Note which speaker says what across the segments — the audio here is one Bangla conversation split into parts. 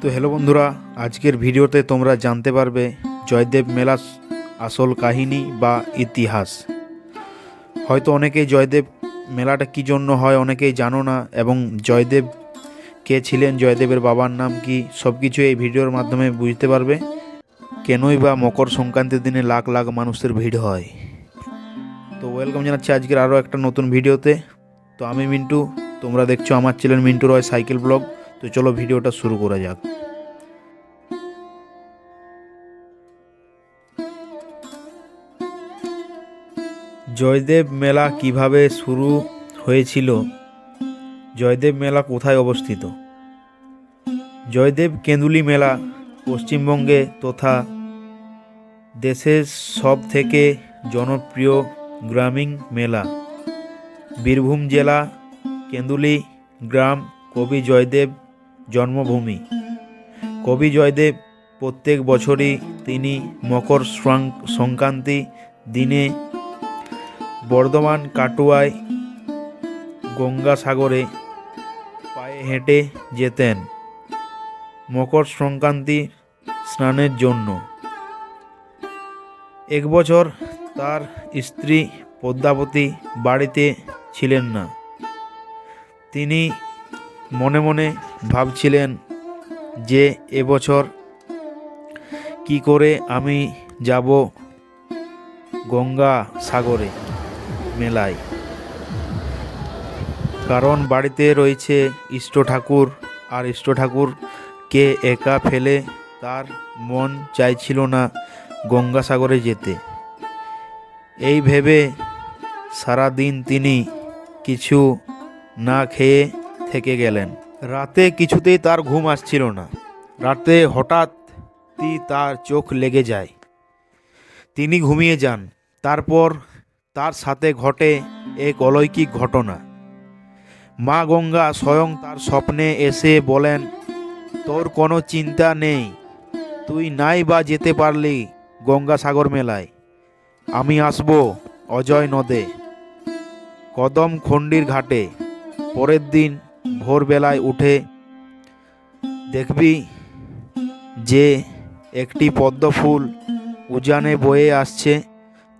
Speaker 1: তো হ্যালো বন্ধুরা, আজকের ভিডিওতে তোমরা জানতে পারবে জয়দেব মেলা আসল কাহিনী বা ইতিহাস। হয়তো অনেকেই জয়দেব মেলাটা কী জন্য হয় অনেকেই জানো না, এবং জয়দেব কে ছিলেন, জয়দেবের বাবার নাম কি সব কিছু এই ভিডিওর মাধ্যমে বুঝতে পারবে। কেনই বা মকর সংক্রান্তির দিনে লাখ লাখ মানুষের ভিড় হয়। তো ওয়েলকাম জানাচ্ছি আজকের আরও একটা নতুন ভিডিওতে। তো আমি মিন্টু, তোমরা দেখছ আমার channel Mintu Roy cycle blog. তো চলো ভিডিওটা শুরু করা যাক। জয়দেব মেলা কীভাবে শুরু হয়েছিল? জয়দেব মেলা কোথায় অবস্থিত? জয়দেব কেঁদুলি মেলা পশ্চিমবঙ্গে তথা দেশের সব থেকে জনপ্রিয় গ্রামীণ মেলা। বীরভূম জেলা, কেন্দুলি গ্রাম, কবি জয়দেব জন্মভূমি। কবি জয়দেব প্রত্যেক বছরই তিনি মকর সংক- সংক্রান্তি দিনে বর্ধমান কাটুয়ায় গঙ্গাসাগরে পায়ে হেঁটে যেতেন। মকর সংক্রান্তি স্নানের জন্য। এক বছর তার স্ত্রী পদ্মাবতী বাড়িতে ছিলেন না। তিনি মনে মনে ভাবছিলেন যে এবছর কি করে আমি যাব গঙ্গা সাগরে মেলায়। কারণ বাড়িতে রয়েছে ইষ্ট ঠাকুর, আর ইষ্ট ঠাকুরকে একা ফেলে তার মন চাইছিল না গঙ্গাসাগরে যেতে। এই ভেবে সারাদিন তিনি কিছু না খেয়ে থেকে গেলেন। রাতে কিছুতেই তার ঘুম আসছিল না। রাতে হঠাৎই তার চোখ লেগে যায়। তিনি ঘুমিয়ে যান। তারপর তার সাথে ঘটে এক অলৌকিক ঘটনা। মা গঙ্গা স্বয়ং তার স্বপ্নে এসে বলেন, তোর কোনো চিন্তা নেই। তুই নাই বা যেতে পারলি গঙ্গাসাগর মেলায়। আমি আসব অজয় নদে। কদম খণ্ডির ঘাটে। পরের দিন ভোরবেলায় উঠে দেখবি যে একটি পদ্ম ফুল উজানে বয়ে আসছে,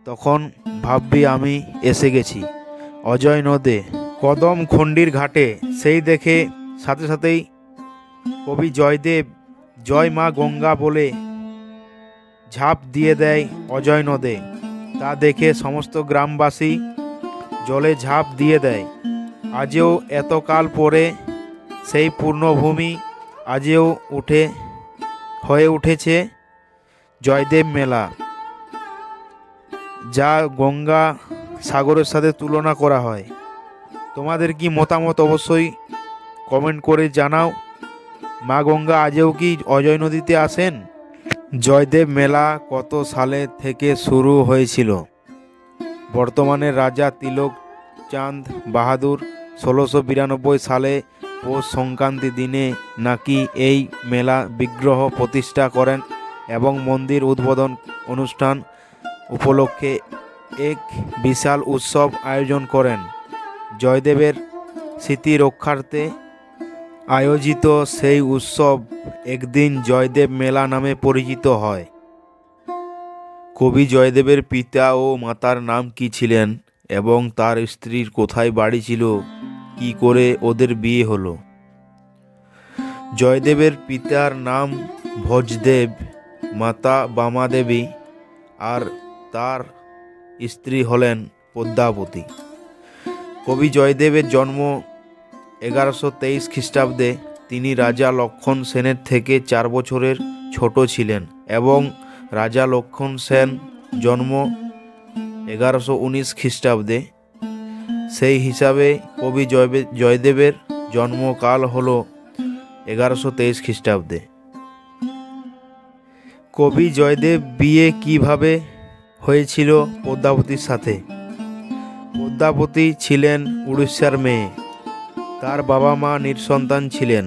Speaker 1: তখন ভাববি আমি এসে গেছি। অজয় নদে, কদম খণ্ডির ঘাটে, সেই দেখে সাথে সাথেই কবি জয়দেব, জয় মা গঙ্গা বলে ঝাঁপ দিয়ে দেয় অজয় নদে। তা দেখে সমস্ত গ্রামবাসী জলে ঝাঁপ দিয়ে দেয়। আজও এতকাল পরে সেই পূর্ণভূমি আজও উঠে, হয়ে উঠেছে জয়দেব মেলা, যা গঙ্গা সাগরের সাথে তুলনা করা হয়। তোমাদের কি মতামত অবশ্যই কমেন্ট করে জানাও। মা গঙ্গা আজও কি অজয় নদীতে আসেন? জয়দেব মেলা কত সালে থেকে শুরু হয়েছিল? বর্তমানে রাজা তিলক চাঁদ বাহাদুর ষোলোশো বিরানব্বই সালে পৌষ সংক্রান্তি দিনে নাকি এই মেলা বিগ্রহ প্রতিষ্ঠা করেন এবং মন্দির উদ্বোধন অনুষ্ঠান উপলক্ষে এক বিশাল উৎসব আয়োজন করেন। জয়দেবের স্মৃতি রক্ষার্থে আয়োজিত সেই উৎসব একদিন জয়দেব মেলা নামে পরিচিত হয়। কবি জয়দেবের পিতা ও মাতার নাম কি ছিলেন এবং তার স্ত্রীর কোথায় বাড়ি ছিল? কি করে ওদের বিয়ে হলো? জয়দেবের পিতার নাম ভোজদেব, মাতা বামাদেবী আর তার স্ত্রী হলেন পদ্মাবতী। কবি জয়দেবের জন্ম এগারোশো তেইশ খ্রিস্টাব্দে। তিনি রাজা লক্ষণ সেনের থেকে চার বছরের ছোট ছিলেন এবং রাজা লক্ষণ সেন জন্ম এগারোশো উনিশ খ্রিস্টাব্দে। সেই হিসাবে কবি জয়দেবের জন্মকাল হল এগারোশো তেইশ খ্রিস্টাব্দে। কবি জয়দেব বিয়ে কীভাবে হয়েছিল পদ্মাবতীর সাথে? পদ্মাবতী ছিলেন উড়িষ্যার মেয়ে। তার বাবা মা নিঃসন্তান ছিলেন।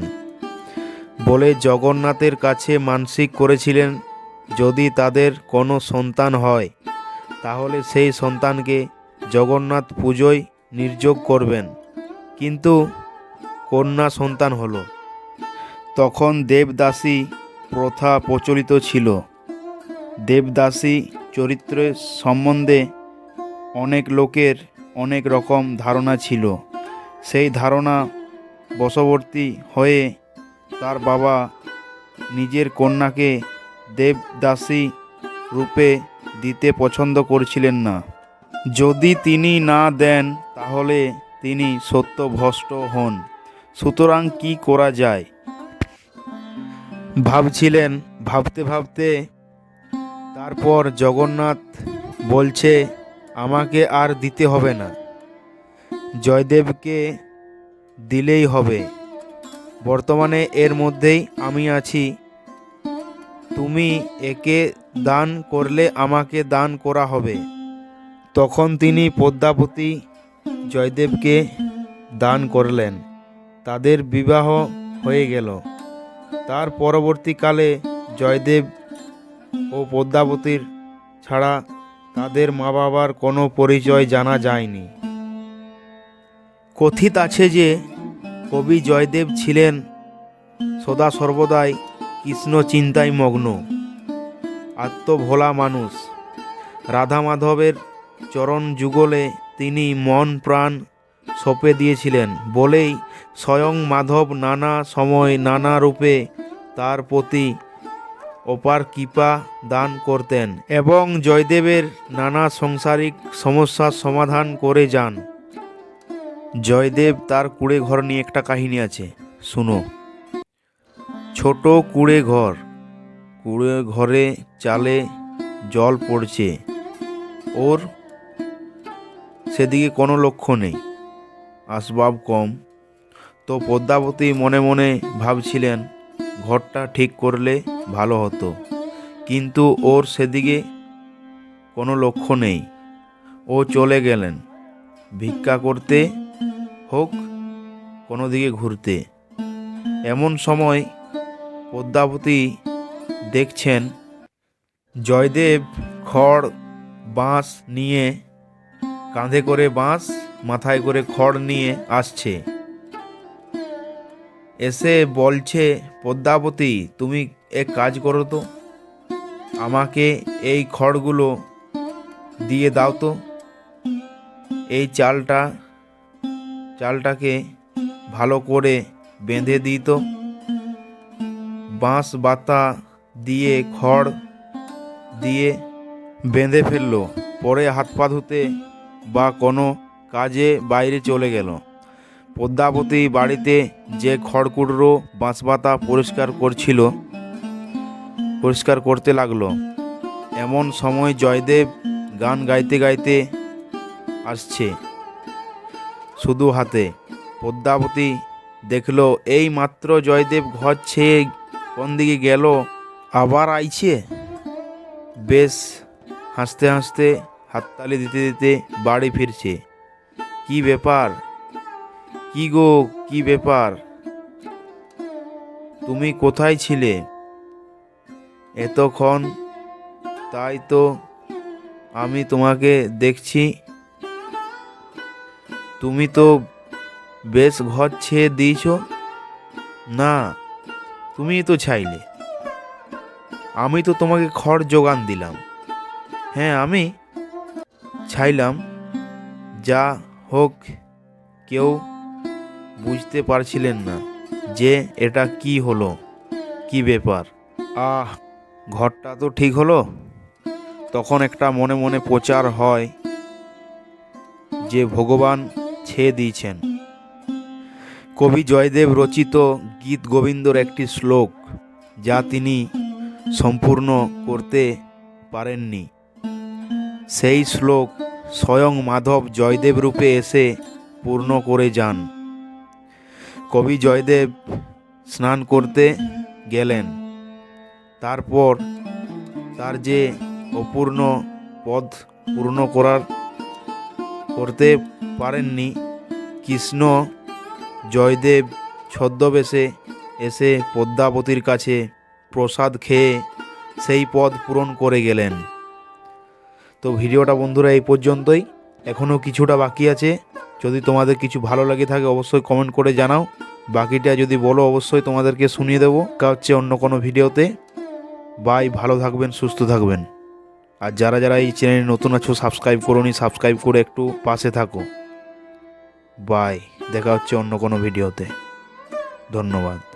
Speaker 1: বলে জগন্নাথের কাছে মানসিক করেছিলেন, যদি তাদের কোনো সন্তান হয়, তাহলে সেই সন্তানকে জগন্নাথ পুজোয় নির্যোগ করবেন। কিন্তু কন্যা সন্তান হলো। তখন দেবদাসী প্রথা প্রচলিত ছিল। দেবদাসী চরিত্রের সম্বন্ধে অনেক লোকের অনেক রকম ধারণা ছিল। সেই ধারণা বশবর্তী হয়ে তার বাবা নিজের কন্যাকে দেবদাসী রূপে দিতে পছন্দ করছিলেন না। যদি তিনি না দেন, তাহলে তিনি সত্যভ্রষ্ট হন। সুতরাং কি করা যায়? ভাবছিলেন, ভাবতে ভাবতে তারপর জগন্নাথ বলছে, আমাকে আর দিতে হবে না। জয়দেবকে দিলেই হবে। বর্তমানে এর মধ্যেই আমি আছি। তুমি একে দান করলে আমাকে দান করা হবে। তখন তিনি পদ্মাবতী জয়দেবকে দান করলেন। তাদের বিবাহ হয়ে গেল। তার পরবর্তীকালে জয়দেব ও পদ্মাবতীর ছাড়া তাদের মা বাবার কোনো পরিচয় জানা যায়নি। কথিত আছে যে কবি জয়দেব ছিলেন সদা সর্বদাই কৃষ্ণ চিন্তায় মগ্ন, আত্মভোলা মানুষ। রাধা মাধবের চরণ যুগলে তিনি মন প্রাণ সঁপে দিয়েছিলেন। বলেই স্বয়ং মাধব নানা সময় নানা রূপে তার প্রতি অপার কৃপা দান করতেন এবং জয়দেবের নানা সাংসারিক সমস্যার সমাধান করে যান। জয়দেব তার কুড়ে ঘর নিয়ে একটা কাহিনী আছে, শুনো। ছোট কুড়ে ঘর কুড়ে ঘরে চালে জল পড়ছে। ওর সেদিকে কোনো লক্ষ্য নেই। আসবাব কম। তো পদ্মাবতী মনে মনে ভাবছিলেন, ঘরটা ঠিক করলে ভালো হতো। কিন্তু ওর সেদিকে কোনো লক্ষ্য নেই। ও চলে গেলেন, ভিক্ষা করতে হোক, কোনো দিকে ঘুরতে। এমন সময় পদ্মাবতী দেখছেন, জয়দেব খড়, বাঁশ নিয়ে কাঁধে করে বাঁশ, মাথায় করে খড় নিয়ে আসছে। এসে বলছে, পদ্মাবতী, তুমি এক কাজ করো তো। আমাকে এই খড়গুলো দিয়ে দাও তো। এই চালটা, চালটাকে ভালো করে বেঁধে দিই তো। বাঁশ, বাতা দিয়ে খড় দিয়ে বেঁধে ফেলল। পরে হাত পা ধুতে বা কোনো কাজে বাইরে চলে গেল। পদ্মাবতী বাড়িতে যে খড়কুড়ো বাঁশবাতা পরিষ্কার করছিল, পরিষ্কার করতে লাগল। এমন সময় জয়দেব গান গাইতে গাইতে আসছে শুধু হাতে। পদ্মাবতী দেখল, এই মাত্র জয়দেব ঘর ছেয়ে কোন দিকে গেল, আবার আইছে? বেশ হাসতে হাসতে হাততালি দিতে দিতে বাড়ি ফিরছে। কি ব্যাপার? কি গো, কি ব্যাপার? তুমি কোথায় ছিলে? এতক্ষণ তাই তো আমি তোমাকে দেখছি। তুমি তো বেশ ঘর ছেয়ে দিয়েছ? না তুমি তো চাইলে। আমি তো তোমাকে খড় যোগান দিলাম। হ্যাঁ আমি চাইলাম, যা হোক, কেউ বুঝতে পারছিলেন না যে এটা কি হলো, কি ব্যাপার। আহ, ঘরটা তো ঠিক হলো? তখন একটা মনে মনে প্রচার হয় যে ভগবান ছেয়ে দিয়েছেন। কবি জয়দেব রচিত গীত গোবিন্দর একটি শ্লোক, যা তিনি সম্পূর্ণ করতে পারেননি। সেই শ্লোক স্বয়ং মাধব জয়দেব রূপে এসে পূর্ণ করে যান। কবি জয়দেব স্নান করতে গেলেন। তারপর তার যে অপূর্ণ পদ পূর্ণ করার করতে পারেননি, কৃষ্ণ জয়দেব ছদ্মবেশে এসে পদ্মাবতীর কাছে প্রসাদ খেয়ে সেই পদ পূরণ করে গেলেন। তো ভিডিওটা বন্ধুরা এই পর্যন্তই। এখনও কিছুটা বাকি আছে। যদি তোমাদের কিছু ভালো লাগে থাকে অবশ্যই কমেন্ট করে জানাও। বাকিটা যদি বলো অবশ্যই তোমাদেরকে শুনিয়ে দেবো। কা হচ্ছে অন্য কোনো ভিডিওতে। বাই ভালো থাকবেন, সুস্থ থাকবেন। আর যারা যারা এই চ্যানেলে নতুন আছো সাবস্ক্রাইব করোনি সাবস্ক্রাইব করে একটু পাশে থাকো। বাই দেখা হচ্ছে অন্য কোনো ভিডিওতে। ধন্যবাদ।